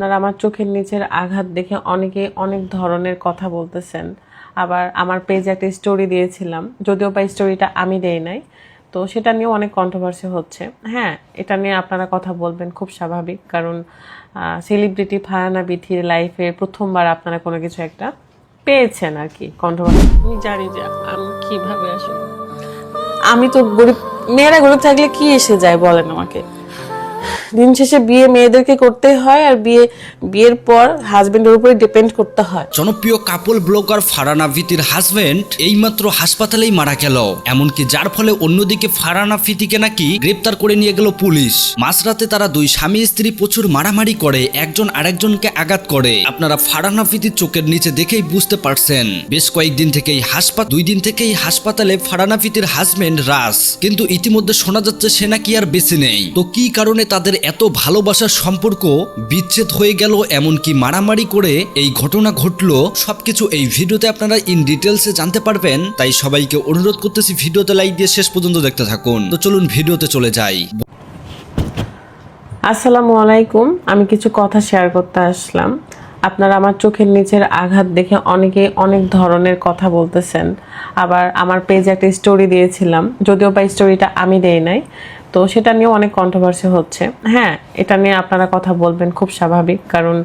আপনারা আমার চোখের নিচের আঘাত দেখে অনেকে অনেক ধরনের কথা বলতেছেন। আবার আমার পেজে একটা স্টোরি দিয়েছিলাম যদিও বা স্টোরিটা আমি দেই নাই। তো সেটা নিয়েও অনেক কন্ট্রোভার্সি হচ্ছে। হ্যাঁ এটা নিয়ে আপনারা কথা বলবেন খুব স্বাভাবিক। কারণ সেলিব্রিটি ফারানা বিথির লাইফে প্রথমবার আপনারা কোনো কিছু একটা পেয়েছেন আর কি কন্ট্রোভার্সি আমি জানি যে আমি কীভাবে আসলে আমি তো গরিব মেয়েরা গরিব থাকলে কি এসে যায় বলেন আমাকে? দিন শেষে বিয়ে মেয়েদেরকে করতে হয় আর বিয়ে, বিয়ের পর হাজবেন্ডের উপরে ডিপেন্ড করতে হয়। জনপ্রিয় কাপল ব্লগার ফারানা ফিতির হাজবেন্ড এইমাত্র হাসপাতালেই মারা গেল। এমনকি যার ফলে অন্যদিকে ফারানা ফিতিকে নাকি গ্রেপ্তার করে নিয়ে গেল পুলিশ। মাঝরাতে তারা দুই স্বামী স্ত্রী প্রচুর মারামারি করে, একজন আরেকজনকে আঘাত করে। আপনারা ফারানা ফিতির চোখের নিচে দেখেই বুঝতে পারছেন। বেশ কয়েকদিন থেকেই হাসপাতাল দুই দিন থেকেই হাসপাতালে ফারানা ফিতির হাজবেন্ড রাস কিন্তু ইতিমধ্যে শোনা যাচ্ছে সে নাকি আর বেঁচে নেই। তো কি কারণে তাদের এত ভালোবাসার সম্পর্ক বিচ্ছেদ হয়ে গেল এমনকি মারামারি করে এই ঘটনা ঘটলো, সবকিছু এই ভিডিওতে আপনারা ইন ডিটেলসে জানতে পারবেন। তাই সবাইকে অনুরোধ করতেছি ভিডিওতে লাইক দিয়ে শেষ পর্যন্ত দেখতে থাকুন। তো চলুন ভিডিওতে চলে যাই। আসসালামু আলাইকুম। আমি কিছু কথা শেয়ার করতে আসলাম। আপনারা আমার চোখের নিচের আঘাত দেখে অনেকে অনেক ধরনের কথা বলতেছেন। আবার আমার পেজে একটা স্টোরি দিয়েছিলাম। যদিও বা স্টোরিটা আমি দেই নাই। তো সেটা নিয়েও অনেক কন্ট্রোভার্সি হচ্ছে। হ্যাঁ এটা নিয়ে আপনারা কথা বলবেন খুব স্বাভাবিক, কারণ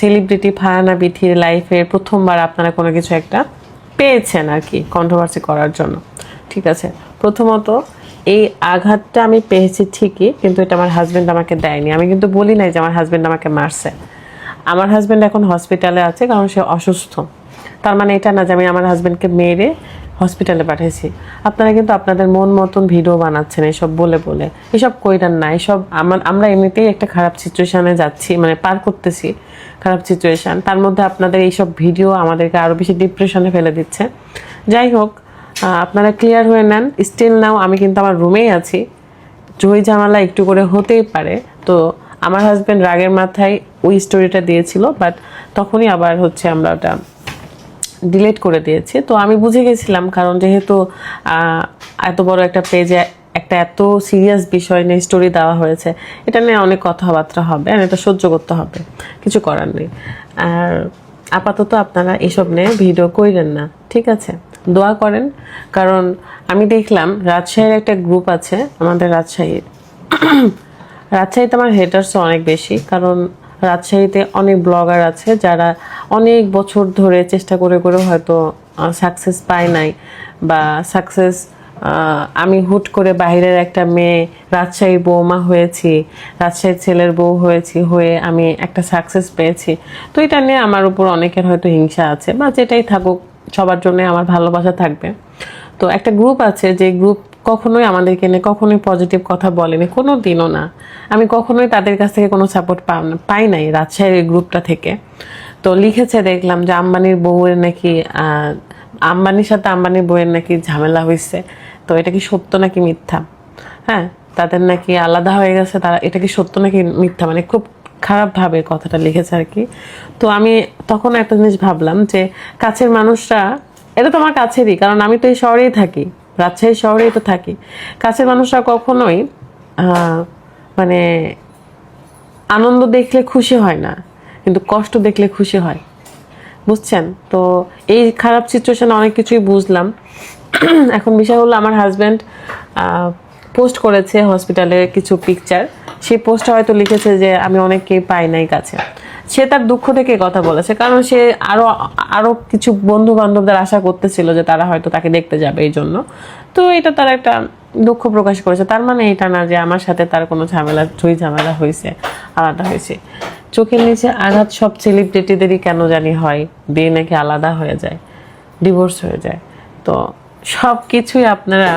সেলিব্রিটি ফারানা বিথির লাইফে প্রথমবার আপনারা কোনো কিছু একটা পেয়েছেন আর কি কন্ট্রোভার্সি করার জন্য। ঠিক আছে? প্রথমত, এই আঘাতটা আমি পেয়েছি ঠিকই, কিন্তু এটা আমার হাজব্যান্ড আমাকে দেয়নি। আমি কিন্তু বলি নাই যে আমার হাজব্যান্ড আমাকে মারছে। আমার হাজব্যান্ড এখন হসপিটালে আছে, কারণ সে অসুস্থ। তার মানে এটা না যে আমি আমার হাজব্যান্ডকে মেরে হসপিটালে পাঠিয়েছি আপনারা কিন্তু আপনাদের মন মতন ভিডিও বানাচ্ছেন, এসব বলে বলে। এসব কইরান না, এসব আমার আমরা এমনিতেই একটা খারাপ সিচুয়েশানে যাচ্ছি মানে পার করতেছি খারাপ সিচুয়েশন তার মধ্যে আপনাদের এইসব ভিডিও আমাদেরকে আরও বেশি ডিপ্রেশনে ফেলে দিচ্ছে। যাই হোক আপনারা ক্লিয়ার হয়ে নেন। স্টিল নাও আমি কিন্তু আমার রুমেই আছি। জয় ঝামেলা একটু করে হতেই পারে। তো আমার হাজব্যান্ড রাগের মাথায় ওই স্টোরিটা দিয়েছিল বাট তখনই আবার হচ্ছে আমরা ওটা ডিলিট করে দিয়েছি। তো আমি বুঝে গেছিলাম কারণ যেহেতু এত বড় একটা পেজে একটা এত সিরিয়াস বিষয় নিয়ে স্টোরি দেওয়া হয়েছে, এটা নিয়ে অনেক কথাবার্তা হবে আর এটা সহ্য করতে হবে। কিছু করার নেই। আর আপাতত আপনারা এসব নিয়ে ভিডিও কইলেন না, ঠিক আছে? দোয়া করেন, কারণ আমি দেখলাম রাজশাহীর একটা গ্রুপ আছে, আমাদের রাজশাহীর। রাজশাহীতে আমার হেটার্সও অনেক বেশি, কারণ রাজশাহীতে অনেক ব্লগার আছে যারা অনেক বছর ধরে চেষ্টা করে করে হয়তো সাকসেস পায় নাই বা সাকসেস আমি হুট করে বাইরের একটা মেয়ে রাজশাহীর বৌমা হয়েছি, রাজশাহীর ছেলের বউ হয়েছি, হয়ে আমি একটা সাকসেস পেয়েছি। তো এটা নিয়ে আমার উপর অনেকের হয়তো হিংসা আছে বা যেটাই থাকুক, সবার জন্য আমার ভালোবাসা থাকবে। তো একটা গ্রুপ আছে, যে গ্রুপ কখনোই আমাদেরকে নিয়ে, কখনোই পজিটিভ কথা বলেনি কোনো দিনও না। আমি কখনোই তাদের কাছ থেকে কোনো সাপোর্ট পাই নাই রাজশাহীর গ্রুপটা থেকে। তো লিখেছে দেখলাম যে আম্বানির বউয়ের নাকি আম্বানির সাথে আম্বানির বউয়ের নাকি ঝামেলা হয়েছে তো এটা কি সত্য নাকি মিথ্যা? হ্যাঁ তাদের নাকি আলাদা হয়ে গেছে, তারা, এটা কি সত্য নাকি মিথ্যা? মানে খুব খারাপভাবে কথাটা লিখেছে আর কি। তো আমি তখন একটা জিনিস ভাবলাম যে কাছের মানুষরা, এটা তো আমার কাছেরই, কারণ আমি তো এই শহরেই থাকি। রাজশাহী শহরেই তো থাকি। কাছের মানুষরা কখনোই মানে আনন্দ দেখলে খুশি হয় না, কিন্তু কষ্ট দেখলে খুশি হয়। বুঝছেন? তো এই খারাপ সিচুয়েশানে অনেক কিছুই বুঝলাম। এখন বিষয় হলো আমার হাজব্যান্ড পোস্ট করেছে হসপিটালে কিছু পিকচার সেই পোস্টটা হয়তো লিখেছে যে, আমি অনেককেই পাই নাই কাছে। সে তার দুঃখ থেকে কথা বলেছে, কারণ সে আরও আরও কিছু বন্ধু বান্ধবদের আশা করতেছিল যে তারা হয়তো তাকে দেখতে যাবে এই জন্য। তো এটা তার একটা দুঃখ প্রকাশ করেছে। তার মানে এটা না যে আমার সাথে তার কোনো ঝামেলা ঝুই ঝামেলা হয়েছে, আলাদা হয়েছে। চোখের নিচে আঘাত সব সেলিব্রিটিদেরই কেন জানি হয় বিয়ে নাকি আলাদা হয়ে যায় ডিভোর্স হয়ে যায়। তো সব কিছুই আপনারা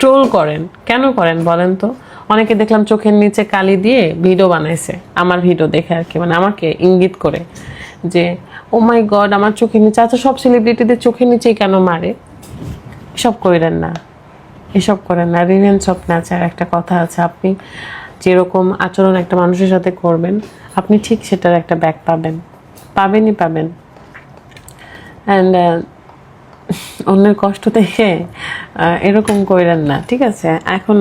ট্রোল করেন। কেন করেন বলেন তো? অনেকে দেখলাম চোখের নিচে কালি দিয়ে ভিডিও বানাইছে, আমার ভিডিও দেখে আর কি মানে আমাকে ইঙ্গিত করে যে ও মাই গড আমার চোখের নিচে আচ্ছা সব সেলিব্রিটিদের চোখের নিচেই কেন মারে? এসব করেন না, এসব করেন না রিভেন্স অফ নেচার একটা কথা আছে, আপনি যেরকম আচরণ একটা মানুষের সাথে করবেন, আপনি ঠিক সেটার একটা ব্যাক পাবেন, পাবেনই পাবেন। অ্যান্ড অন্যের কষ্ট দেখে এরকম করেন না, ঠিক আছে? এখন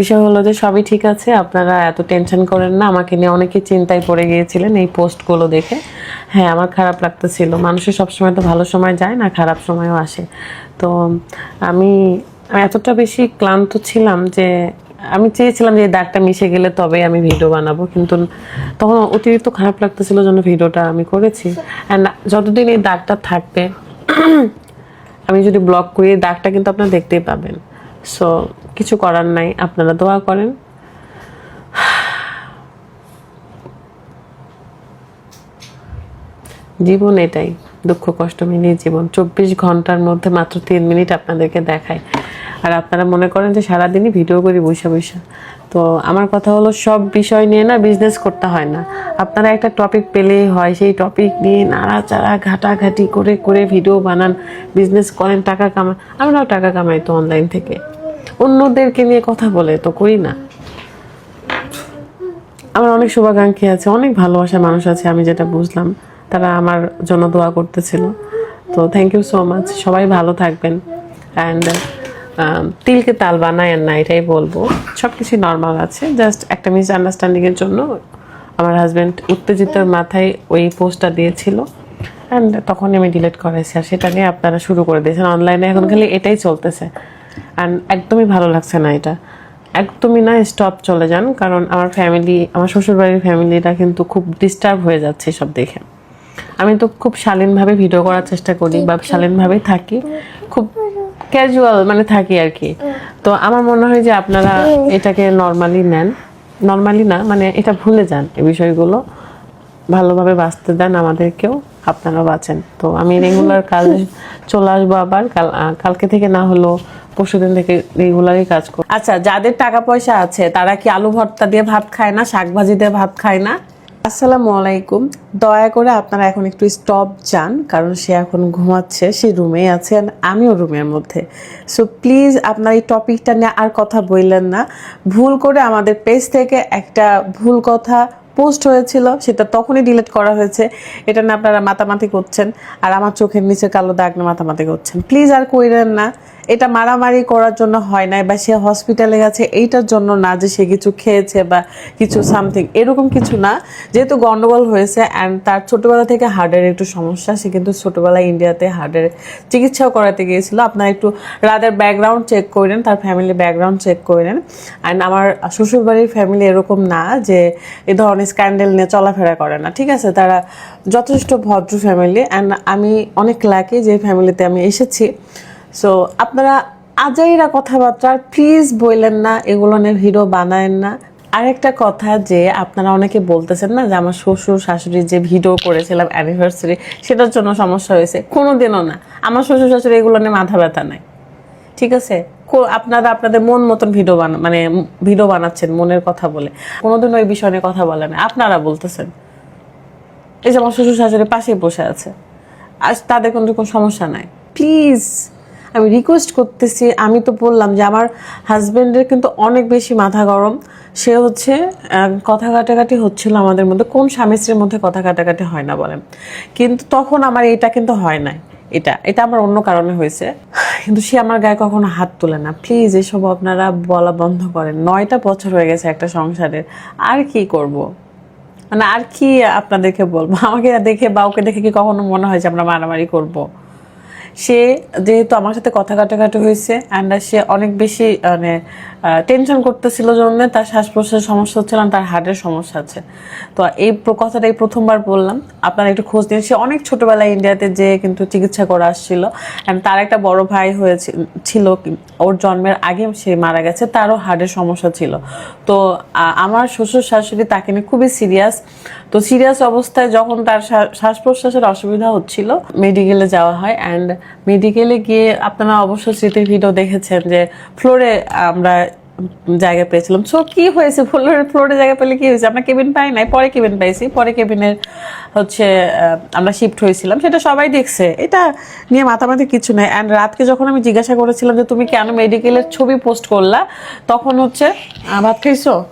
বিষয় হলো যে সবই ঠিক আছে, আপনারা এত টেনশন করেন না, আমাকে নিয়ে অনেকে চিন্তায় পড়ে গিয়েছিলেন এই পোস্টগুলো দেখে। হ্যাঁ আমার খারাপ লাগতেছিল। মানুষের সবসময় তো ভালো সময় যায় না, খারাপ সময়ও আসে। তো আমি এতটা বেশি ক্লান্ত ছিলাম যে আমি চেয়েছিলাম যে দাগটা মিশে গেলে তবে আমি ভিডিও বানাবো, কিন্তু তখন অতিরিক্ত খারাপ লাগতেছিল জন্য ভিডিওটা আমি করেছি। অ্যান্ড যতদিন এই দাগটা থাকবে, আমি যদি ব্লগ করি দাগটা কিন্তু আপনারা দেখতেই পাবেন। সো কিছু করার নাই, আপনারা দোয়া করেন। জীবন এটাই, দুঃখ, কষ্ট মিলিয়ে জীবন। চব্বিশ ঘণ্টার মধ্যে মাত্র তিন মিনিট আপনাদেরকে দেখায় আর আপনারা মনে করেন যে সারাদিনই ভিডিও করি বৈশা বৈশা তো আমার কথা হলো, সব বিষয় নিয়ে না বিজনেস করতে হয় না। আপনারা একটা টপিক পেলেই হয়, সেই টপিক নিয়ে নাড়াচাড়া, ঘাটাঘাটি করে করে ভিডিও বানান বিজনেস করেন, টাকা কামান। আমরাও টাকা কামাই তো অনলাইন থেকে। অন্যদেরকে নিয়ে কথা বলে তো করি না। আমার অনেক শুভাকাঙ্ক্ষী আছে, অনেক ভালোবাসার মানুষ আছে, আমি যেটা বুঝলাম। তারা আমার জন্য দোয়া করতেছিল। তো থ্যাংক ইউ সো মাচ সবাই ভালো থাকবেন। অ্যান্ড তিলকে তাল বানায় না, এটাই বলব। সব কিছুই নর্মাল আছে জাস্ট একটা মিস আন্ডারস্ট্যান্ডিংয়ের জন্য আমার হাজব্যান্ড উত্তেজিত মাথায় ওই পোস্টটা দিয়েছিল। অ্যান্ড তখনই আমি ডিলিট করেছি আর সেটা নিয়ে আপনারা শুরু করে দিয়েছেন। অনলাইনে এখন খালি এটাই চলতেছে। অ্যান্ড একদমই ভালো লাগছে না এটা। একদমই না স্টপ চলে যান কারণ আমার ফ্যামিলি আমার শ্বশুরবাড়ির ফ্যামিলিটা কিন্তু খুব ডিস্টার্ব হয়ে যাচ্ছে সব দেখে। আমি তো খুব শালীনভাবে ভিডিও করার চেষ্টা করি বা শালীনভাবেই থাকি। খুব ক্যাজুয়াল মানে থাকি আর কি। তো আমার মনে হয় যে আপনারা এটাকে নর্মালি নেন। নর্মালি না মানে এটা ভুলে যান এই বিষয়গুলো। ভালোভাবে বাঁচতে দেন আমাদেরকেও আপনারা বাঁচেন। তো আমি রেগুলার কাজ চলে আসব আবার কাল কালকে থেকে না হলো পরশুদিন থেকে রেগুলারই কাজ করব আচ্ছা যাদের টাকা পয়সা আছে তারা কি আলু ভর্তা দিয়ে ভাত খায় না শাক ভাজি দিয়ে ভাত খায় না? আসসালামু আলাইকুম। দয়া করে আপনারা এখন একটু স্টপ যান কারণ সে এখন ঘুমাচ্ছে সে রুমেই আছে আমিও রুমের মধ্যে। সো প্লিজ আপনার এই টপিকটা নিয়ে আর কথা বললেন না। ভুল করে আমাদের পেজ থেকে একটা ভুল কথা পোস্ট হয়েছিল সেটা তখনই ডিলিট করা হয়েছে। এটা না আপনারা মাতামাতি করছেন আর আমার চোখের নিচে কালো দাগ না মাতামাতি করছেন। প্লিজ আর কইরেন না। এটা মারামারি করার জন্য হয় নাই বা সে হসপিটালে গেছে, এইটার জন্য না যে সে কিছু খেয়েছে বা কিছু সামথিং এরকম কিছু না। যেহেতু গন্ডগোল হয়েছে অ্যান্ড তার ছোটোবেলা থেকে হার্টের একটু সমস্যা, সে কিন্তু ছোটোবেলায় ইন্ডিয়াতে হার্টের চিকিৎসাও করাতে গিয়েছিল। আপনারা একটু রাদের ব্যাকগ্রাউন্ড চেক করেন তার ফ্যামিলি ব্যাকগ্রাউন্ড চেক করেন অ্যান্ড আমার শ্বশুরবাড়ির ফ্যামিলি এরকম না যে এ ধরনের স্ক্যান্ডেল নিয়ে চলাফেরা করে না, ঠিক আছে? তারা যথেষ্ট ভদ্র ফ্যামিলি অ্যান্ড আমি অনেক লাকি যে ফ্যামিলিতে আমি এসেছি। সো আপনারা আজাইরা কথাবার্তা প্লিজ বললেন না, এগুলো নিয়ে ভিডিও বানায়েন না। আরেকটা কথা যে আপনারা অনেকে বলতেছেন না যে আমার শ্বশুর শাশুড়ি যে ভিডিও করেছিলাম অ্যানিভার্সারি সেটার জন্য সমস্যা হয়েছে। কোনোদিনও না। আমার শ্বশুর শাশুড়ি এগুলো নিয়ে মাথা ব্যথা নাই। ঠিক আছে? আপনারা আপনাদের মন মতন ভিডিও বানা মানে ভিডিও বানাচ্ছেন মনের কথা বলে। কোনোদিন ওই বিষয় নিয়ে কথা বলে না। আপনারা বলতেছেন। এই যে আমার শ্বশুর শাশুড়ি পাশেই বসে আছে। আর তাদের কোনো কোনো সমস্যা নাই। প্লিজ আমি রিকোয়েস্ট করতেছি, আমি তো বললাম যে আমার হাজবেন্ডের কিন্তু অনেক বেশি মাথা গরম। সে হচ্ছে কথা কাটাকাটি হচ্ছিল আমাদের মধ্যে, কোন স্বামী স্ত্রীর মধ্যে কথা কাটাকাটি হয় না বলেন। কিন্তু তখন আমার এটা কিন্তু হয় নাই, এটা এটা আমার অন্য কারণে হয়েছে। কিন্তু সে আমার গায়ে কখনো হাত তোলে না। প্লিজ এসব আপনারা বলা বন্ধ করেন। নয়টা বছর হয়ে গেছে একটা সংসারের আর কি করব। মানে আর কি আপনাদেরকে বলব? আমাকে দেখে বা ওকে দেখে কি কখনো মনে হয় যে আমরা মারামারি করব। সে যেহেতু আমার সাথে কথা কাটাকাটি হয়েছে অ্যান্ড সে অনেক বেশি মানে টেনশন করতেছিল জন্য তার শ্বাস প্রশ্বাসের সমস্যা হচ্ছিল তার হার্টের সমস্যা আছে। তো এই প্র- কথাটা এই প্রথমবার বললাম, আপনারা একটু খোঁজ নিন। সে অনেক ছোটবেলায় ইন্ডিয়াতে যে কিন্তু চিকিৎসা করে আসছিল অ্যান্ড তার একটা বড় ভাই হয়েছে, ছিল ওর জন্মের আগে সে মারা গেছে, তারও হার্টের সমস্যা ছিল। তো আমার শ্বশুর শাশুড়ি তাকে নিয়ে খুবই সিরিয়াস তো সিরিয়াস অবস্থায় যখন তার শ্বা- শ্বাস প্রশ্বাসের অসুবিধা হচ্ছিল, মেডিকেলে যাওয়া হয়। অ্যান্ড মেডিকেলে গিয়ে আপনারা অবশ্য স্মৃতির ভিডিও দেখেছেন যে ফ্লোরে আমরা জায়গা পেয়েছিলাম। সো কি হয়েছে? ফ্লোরে ফ্লোরে জায়গা পেলে কি হয়েছে? আমরা কেবিন পাই নাই, পরে কেবিন পাইছি। পরে কেবিনের, হচ্ছে আমরা শিফট হয়েছিলাম। সেটা সবাই দেখছে। এটা নিয়ে মাতামাতি কিছু নেই। অ্যান্ড রাতকে যখন আমি জিজ্ঞাসা করেছিলাম যে, তুমি কেন মেডিকেলের ছবি পোস্ট করলা? তখন হচ্ছে ভাত খাইছো?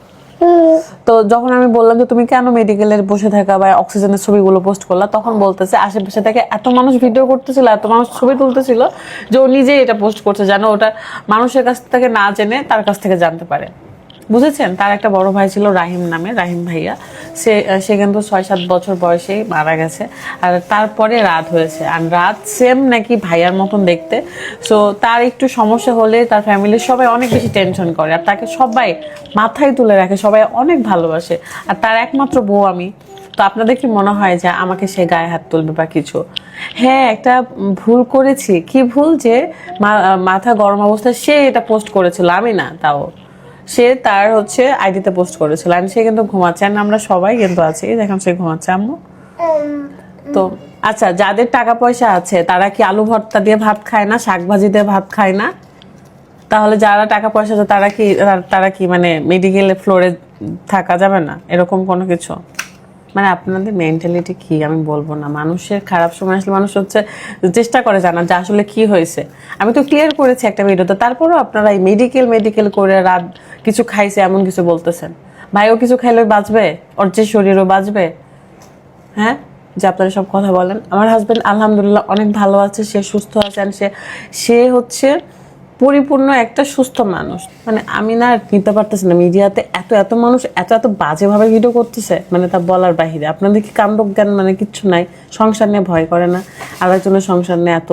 তো যখন আমি বললাম যে তুমি কেন মেডিকেলের বসে থাকা বা অক্সিজেনের ছবিগুলো পোস্ট করলা, তখন বলতেছে আশেপাশে থেকে এত মানুষ ভিডিও করতেছিল, এত মানুষ ছবি তুলতেছিল যে ও নিজেই এটা পোস্ট করছে, যেন ওটা মানুষের কাছ থেকে না জেনে তার কাছ থেকে জানতে পারে। বুঝেছেন? তার একটা বড় ভাই ছিল রাহিম নামে, রাহিম ভাইয়া। সে সে কিন্তু ছয় সাত বছর বয়সেই মারা গেছে। আর তারপরে রাত হয়েছে। আর রাত সেম নাকি ভাইয়ার মতন দেখতে। সো তার একটু সমস্যা হলে তার ফ্যামিলির সবাই অনেক বেশি টেনশন করে। আর তাকে সবাই মাথায় তুলে রাখে, সবাই অনেক ভালোবাসে। আর তার একমাত্র বউ আমি। তো আপনাদের কি মনে হয় যে আমাকে সে গায়ে হাত তুলবে বা কিছু? হ্যাঁ একটা ভুল করেছি। কি ভুল যে মাথা গরম অবস্থায় সে এটা পোস্ট করেছিল? আমি না, তাও। সে তার হচ্ছে আইডিতে পোস্ট করেছিল আর সে কিন্তু ঘুমাচ্ছে আর আমরা সবাই কিন্তু আছি। দেখুন সে ঘুমাচ্ছে আম্মু। তো আচ্ছা যাদের টাকা পয়সা আছে তারা কি আলু ভর্তা দিয়ে ভাত খায় না শাক ভাজি দিয়ে ভাত খায় না? তাহলে যারা টাকা পয়সা আছে তারা কি তারা- কি মানে মেডিকেলে ফ্লোরে থাকা যাবে না? এরকম কোনো কিছু? মানে আপনাদের মেন্টালিটি কি? আমি বলব না। মানুষের খারাপ সময় আসলে মানুষ হচ্ছে চেষ্টা করে জানা যে আসলে কি হয়েছে। আমি তো ক্লিয়ার করেছি একটা ভিডিওতে তারপরেও আপনারা এই মেডিকেল মেডিকেল করে রাত কিছু খাইছে, এমন কিছু বলতেছেন। ভাইও কিছু খাইলে বাঁচবে? ওর যে শরীরও বাঁচবে? হ্যাঁ? যে আপনারা সব কথা বলেন। আমার হাজবেন্ড আলহামদুলিল্লাহ অনেক ভালো আছে, সে সুস্থ আছে সে সে হচ্ছে পরিপূর্ণ একটা সুস্থ মানুষ। মানে আমি না নিতে পারতেছি না। মিডিয়াতে এত এত মানুষ এত এত বাজেভাবে ভিডিও করতেছে মানে তা বলার বাহিরে। আপনাদের কি কাণ্ড জ্ঞান মানে কিচ্ছু নাই? সংসার নিয়ে ভয় করে না। আরেকজনের সংসার নিয়ে এত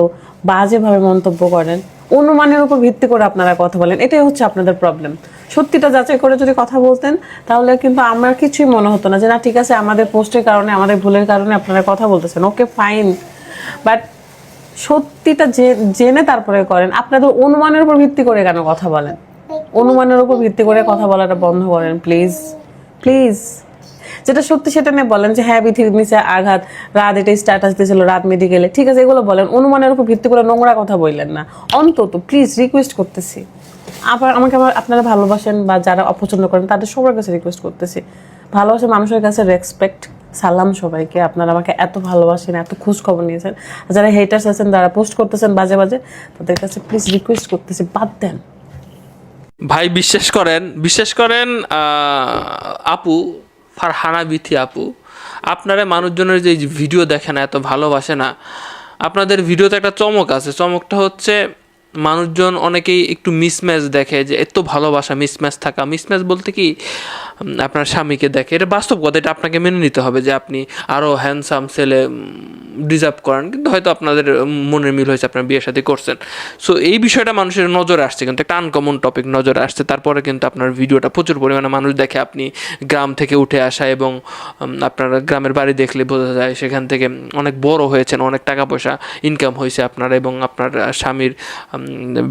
বাজেভাবে মন্তব্য করেন। অনুমানের উপর ভিত্তি করে আপনারা কথা বলেন। এটাই হচ্ছে আপনাদের প্রবলেম সত্যিটা যাচাই করে যদি কথা বলতেন, তাহলে কিন্তু আমার কিছুই মনে হতো না যে না, ঠিক আছে, আমাদের পোস্টের কারণে, আমাদের ভুলের কারণে আপনারা কথা বলতেছেন। ওকে, ফাইন। বাট সত্যিটা জেনে তারপরে করেন। আপনাদের অনুমানের উপর ভিত্তি করে কেন কথা বলেন? অনুমানের উপর ভিত্তি করে কথা বলাটা বন্ধ করেন, প্লিজ। প্লিজ। যেটা সত্যি সেটা নিয়ে বলেন যে হ্যাঁ বিথির নিচে আঘাত, রাত এটা স্ট্যাটাস দিয়েছিল, রাত মেডিকেলে ঠিক আছে, এগুলো বলেন। অনুমানের উপর ভিত্তি করে নোংরা কথা বললেন না। অন্তত প্লিজ রিকোয়েস্ট করতেছি। আবার আমাকে আবার আপনারা ভালোবাসেন বা যারা অপছন্দ করেন, তাদের সবার কাছে রিকোয়েস্ট করতেছি। ভালোবাসা মানুষের কাছে রেসপেক্ট সালাম সবাইকে। আপনারা আমাকে এত ভালোবাসেন, এত খোঁজ খবর নিয়েছেন যারা হেটার্স আছেন, যারা পোস্ট করতেছেন বাজে বাজে, তাদের কাছে প্লিজ রিকোয়েস্ট করতেছি, বাদ দেন। ভাই, বিশ্বাস করেন বিশ্বাস করেন আপু, ফারহানা বিথি আপু, আপনারা মানুষজনের যে ভিডিও দেখে না, এত ভালোবাসে না। আপনাদের ভিডিওতে একটা চমক আছে। চমকটা হচ্ছে মানুষজন অনেকেই একটু মিসম্যাচ দেখে যে এত ভালোবাসা মিসম্যাচ থাকা। মিসম্যাচ বলতে কি আপনার স্বামীকে দেখে। এটা বাস্তব কথা, এটা আপনাকে মেনে নিতে হবে যে আপনি আরও হ্যান্ডসাম ছেলে ডিজার্ভ করেন। কিন্তু হয়তো আপনাদের মনের মিল হয়েছে, আপনার বিয়ের সাথে করছেন। সো এই বিষয়টা মানুষের নজরে আসছে, কিন্তু একটা আনকমন টপিক নজরে আসছে। তারপরে কিন্তু আপনার ভিডিওটা প্রচুর পরিমাণে মানুষ দেখে, আপনি গ্রাম থেকে উঠে আসা এবং আপনার গ্রামের বাড়ি দেখলে বোঝা যায়, সেখান থেকে অনেক বড় হয়েছেন, অনেক টাকা পয়সা ইনকাম হয়েছে আপনার এবং আপনার স্বামীর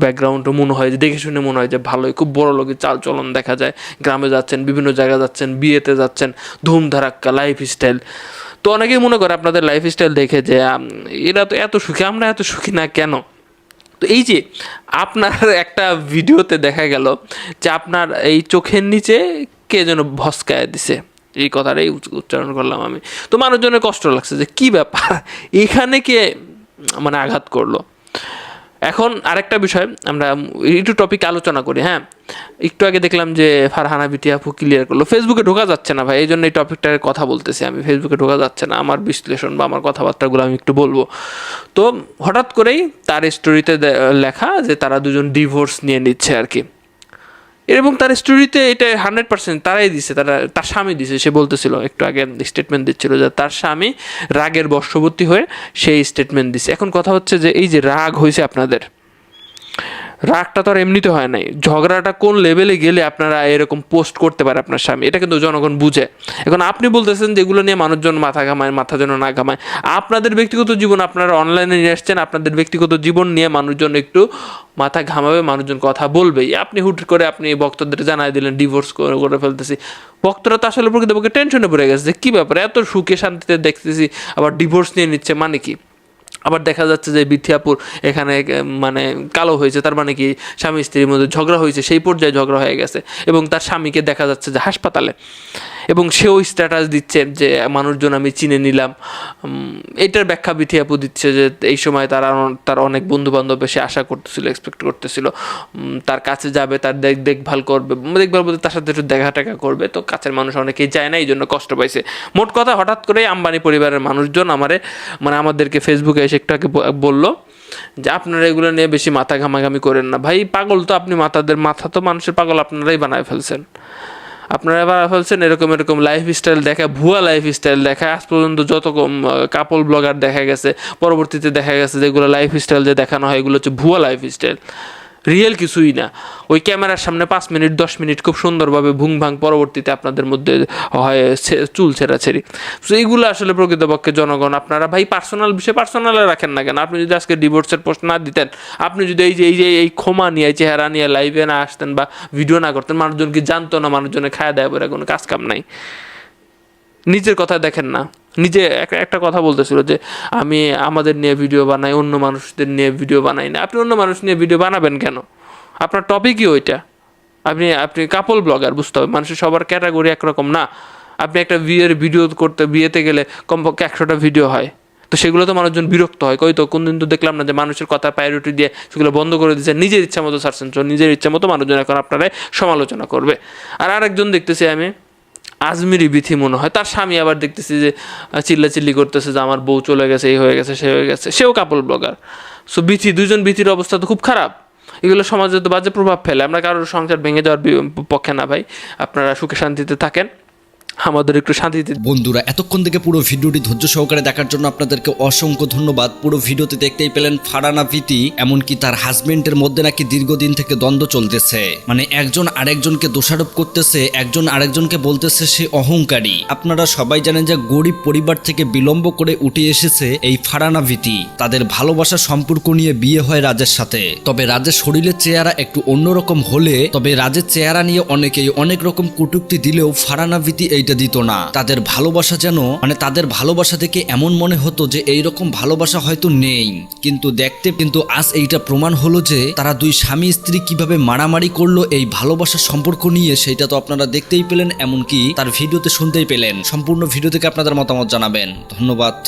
ব্যাকগ্রাউন্ডও মনে হয় যে, দেখে শুনে মনে হয় যে ভালোই, খুব বড় লোকের চাল চলন দেখা যায়। গ্রামে যাচ্ছেন, বিভিন্ন জায়গায় যাচ্ছেন, বিয়েতে যাচ্ছেন, ধুমধারাক্কা লাইফ স্টাইল তো অনেকেই মনে করে আপনাদের লাইফ স্টাইল দেখে যে এরা তো এত সুখী, আমরা এত সুখী না কেন? তো এই যে, আপনার একটা ভিডিওতে দেখা গেল যে, আপনার এই চোখের নিচে কে যেন ভস্কায় দিছে। এই কথাটাই উচ- উচ্চারণ করলাম আমি। তো মানুষজনের কষ্ট লাগছে যে, কি ব্যাপার? এখানে কে মানে আঘাত করল? এখন আরেকটা বিষয়, আমরা একটু টপিক আলোচনা করি হ্যাঁ? একটু আগে দেখলাম যে ফারহানা বিটি আপু ক্লিয়ার করল। ফেসবুকে ঢোকা যাচ্ছে না ভাই, এই জন্য এই টপিকটার কথা বলতেছি আমি। ফেসবুকে ঢোকা যাচ্ছে না, আমার বিশ্লেষণ বা আমার কথাবার্তাগুলো আমি একটু বলব। তো হঠাৎ করেই তার স্টোরিতে লেখা যে তারা দুজন ডিভোর্স নিয়ে নিচ্ছে আর কি। এবং তার স্টোরিতে এটা হান্ড্রেড পার্সেন্ট তারাই দিছে, তারা, তার স্বামী দিছে। সে বলতেছিল, একটু আগে স্টেটমেন্ট দিচ্ছিল যে তার স্বামী রাগের বর্ষবর্তী হয়ে সেই স্টেটমেন্ট দিছে। এখন কথা হচ্ছে যে এই যে রাগ হয়েছে আপনাদের রাগটা তো আর এমনিতে হয় নাই। ঝগড়াটা কোন লেভেলে গেলে আপনারা এরকম পোস্ট করতে পারে আপনার স্বামী? এটা কিন্তু জনগণ বুঝে। এখন আপনি বলতেছেন যে এগুলো নিয়ে মানুষজন মাথা ঘামায়, মাথা যেন না ঘামায়। আপনাদের ব্যক্তিগত জীবন আপনারা অনলাইনে নিয়ে আসছেন, আপনাদের ব্যক্তিগত জীবন নিয়ে মানুষজন একটু মাথা ঘামাবে, মানুষজন কথা বলবেই। আপনি হুট করে আপনি ভক্তদের জানাই দিলেন ডিভোর্স করে ফেলতেছি। বক্তরা তো আসলে প্রকৃতপক্ষে টেনশনে পড়ে গেছে যে কী ব্যাপার? এত সুখে শান্তিতে দেখতেছি, আবার ডিভোর্স নিয়ে নিচ্ছে মানে কি? আবার দেখা যাচ্ছে যে বিথিয়াপুর এখানে মানে কালো হয়েছে, তার মানে কি স্বামী স্ত্রীর মধ্যে ঝগড়া হয়েছে, সেই পর্যায়ে ঝগড়া হয়ে গেছে এবং তার স্বামীকে দেখা যাচ্ছে যে হাসপাতালে। এবং সেও স্ট্যাটাস দিচ্ছে যে, মানুষজন আমি চিনে নিলাম। এটার ব্যাখ্যা বিথি আপু দিচ্ছে যে, এই সময় তারা তার অনেক বন্ধু বান্ধব এসে আশা করতেছিল এক্সপেক্ট করতেছিল। তার কাছে যাবে, তার দেখ, দেখভাল করবে, দেখভাল বলতে তার সাথে একটু দেখা টেকা করবে। তো কাছের মানুষ অনেকেই যায় না, এই জন্য কষ্ট পাইছে। মোট কথা, হঠাৎ করে আম্বানি পরিবারের মানুষজন আমারে মানে আমাদেরকে ফেসবুকে এসে একটু আগে বলল যে, আপনারা এগুলো নিয়ে বেশি মাথা ঘামাঘামি করেন না। ভাই, পাগল তো আপনি মাথাদের, মাথা তো মানুষের পাগল, আপনারাই বানায় ফেলছেন। আপনারা এবার ফেলছেন এরকম এরকম লাইফ স্টাইল দেখা, ভুয়া লাইফ স্টাইল দেখা। আজ পর্যন্ত যত কাপল ব্লগার দেখা গেছে, পরবর্তীতে দেখা গেছে যেগুলো লাইফ স্টাইল যে দেখানো হয়, এগুলো হচ্ছে ভুয়া লাইফ স্টাইল রিয়েল কিছুই না। ওই ক্যামেরার সামনে পাঁচ মিনিট, দশ মিনিট খুব সুন্দরভাবে ভুং ভাং পরবর্তীতে আপনাদের মধ্যে, হয় চুল ছেঁড়াছেড়ি। তো এইগুলো আসলে প্রকৃতপক্ষে জনগণ, আপনারা ভাই পার্সোনাল বিষয় পার্সোনালে রাখেন না কেন? আপনি যদি আজকে ডিভোর্সের পোস্ট না দিতেন, আপনি যদি এই যে এই যে, এই ক্ষমা নিয়ে চেহারা নিয়ে লাইভে না আসতেন বা ভিডিও না করতেন, মানুষজন কি জানতো না মানুষজনে খায় দেয় বলে কোনো কাজ কাম নাই? নিজের কথা দেখেন না। নিজে এক- একটা কথা বলতেছিল যে, আমি আমাদের নিয়ে ভিডিও বানাই, অন্য মানুষদের নিয়ে ভিডিও বানাই না। আপনি অন্য মানুষ নিয়ে ভিডিও বানাবেন কেন? আপনার টপিকই ওইটা। আপনি আপনি কাপল ব্লগার বুঝতে হবে। মানুষের সবার ক্যাটাগরি একরকম না। আপনি একটা বিয়ের ভিডিও করতে, বিয়েতে গেলে কমপক্ষে একশোটা ভিডিও হয়। তো সেগুলো তো মানুষজন বিরক্ত হয়। কই তো কোন দিন তো দেখলাম না যে মানুষের কথা প্রায়োরিটি দিয়ে সেগুলো বন্ধ করে দিচ্ছে নিজের ইচ্ছা মতো তো নিজের ইচ্ছা মতো মানুষজন এখন আপনারাই সমালোচনা করবে। আর আরেকজন দেখতেছি আমি। আজমিরি বিথি মনে হয়। তার স্বামী আবার দেখতেছি যে চিল্লা চিল্লাচিল্লি করতেছে যে, আমার বউ চলে গেছে এই হয়ে গেছে, সে হয়ে গেছে। সেও কাপল ব্লগার সো বিথি দুজন বিথির অবস্থা তো খুব খারাপ। এগুলো সমাজে তো বাজে প্রভাব ফেলে। আমরা কারোর সংসার ভেঙে যাওয়ার পক্ষে না ভাই। আপনারা সুখে শান্তিতে থাকেন। আমাদের একটু শান্তিতে বন্ধুরা, এতক্ষণ থেকে পুরো ভিডিওটি ধৈর্য সহকারে দেখার জন্য আপনাদেরকে অসংখ্য ধন্যবাদ। পুরো ভিডিওতে দেখতেই পেলেন ফারানা প্রীতি এমনকি তার হাজবেন্ডের মধ্যে নাকি দীর্ঘদিন থেকে দ্বন্দ্ব চলতেছে। মানে একজন আরেকজনকে দোষারোপ করতেছে, একজন আরেকজনকে বলতেছে সে অহংকারী। আপনারা সবাই জানেন যে গরিব পরিবার থেকে বিলম্ব করে উঠে এসেছে এই ফারানা ভীতি। তাদের ভালোবাসা সম্পর্ক নিয়ে বিয়ে হয় রাজের সাথে। তবে রাজের শরীরের চেহারা একটু অন্যরকম হলে, তবে রাজের চেহারা নিয়ে অনেকেই অনেক রকম কটুক্তি দিলেও ফারানা ভীতি এইটা দিত না। তাদের ভালোবাসা যেন মানে তাদের ভালোবাসা থেকে এমন মনে হতো যে এই রকম ভালোবাসা হয়তো নেই। কিন্তু দেখতে, কিন্তু আজ এইটা প্রমাণ হলো যে তারা দুই স্বামী স্ত্রী কীভাবে মারামারি করল এই ভালোবাসার সম্পর্ক নিয়ে, সেটা তো আপনারা দেখতেই পেলেন, এমনকি তার ভিডিওতে শুনতেই পেলেন। সম্পূর্ণ ভিডিও থেকে আপনাদের মতামত জানাবেন। ধন্যবাদ।